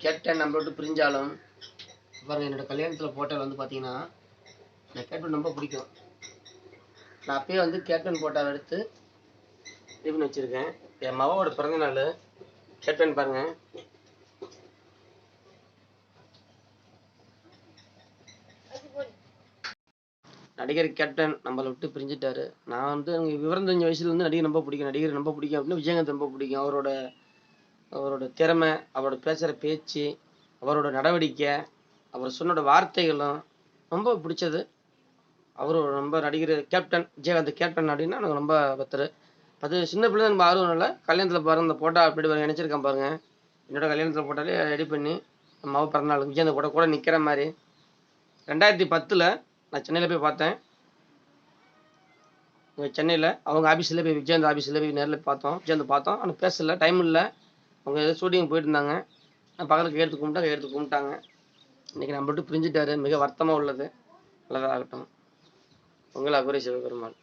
Captain நம்மள விட்டு பிரிஞ்சாலும் பாருங்க என்னோட கல்யாணத்தில் போட்டால் வந்து பார்த்தீங்கன்னா எனக்கு கேப்டன் ரொம்ப பிடிக்கும். நான் அப்பயே வந்து கேப்டன் போட்டோவை எடுத்து இது பண்ணி வச்சுருக்கேன். என் மகவோட பிறந்த நாள் கேப்டன் பாருங்க. நடிகர் கேப்டன் நம்மளை விட்டு பிரிஞ்சுட்டாரு. நான் வந்து எனக்கு விவரம் தெரிஞ்ச வயசுல இருந்து நடிகர் ரொம்ப பிடிக்கும். நடிகர் ரொம்ப பிடிக்கும். அப்படின்னு விஜயகாந்த் ரொம்ப பிடிக்கும். அவரோட அவரோட திறமை அவரோட பேசுகிற பேச்சு அவரோட நடவடிக்கை அவர் சொன்னோட வார்த்தைகளும் ரொம்ப பிடிச்சது. அவர் ரொம்ப நடிகர் கேப்டன் விஜயகாந்த் கேப்டன் அப்படின்னா எனக்கு ரொம்ப பத்தர். அது சின்ன பிள்ளை நம்ம ஆர்வம் இல்லை. கல்யாணத்தில் பாருங்க இந்த போட்டோ அப்படி பாருங்க நினச்சிருக்கேன் பாருங்க. என்னோட கல்யாணத்தில் போட்டாலே ரெடி பண்ணி நம்ம பிறந்தநாள் விஜயகாந்த் கூட கூட நிற்கிற மாதிரி. ரெண்டாயிரத்தி பத்தில் நான் சென்னையில் போய் பார்த்தேன். சென்னையில் அவங்க ஆஃபீஸில் போய் விஜயகாந்த் ஆஃபீஸில் போய் நேரில் பார்த்தோம். விஜயகாந்த் பார்த்தோம். ஆனால் பேசல டைம் இல்லை. அவங்க ஏதோ ஷூட்டிங் போயிட்டு இருந்தாங்க நான் பக்கத்தில் கையெழுத்து கும்பிட்டா கையெழுத்து கும்பிட்டாங்க. இன்றைக்கி நம்மள்ட்ட பிரிஞ்சுட்டாரு. மிக வருத்தமாக உள்ளது. நல்லதாகட்டும். உங்களை அகுரை சிவபெருமாள்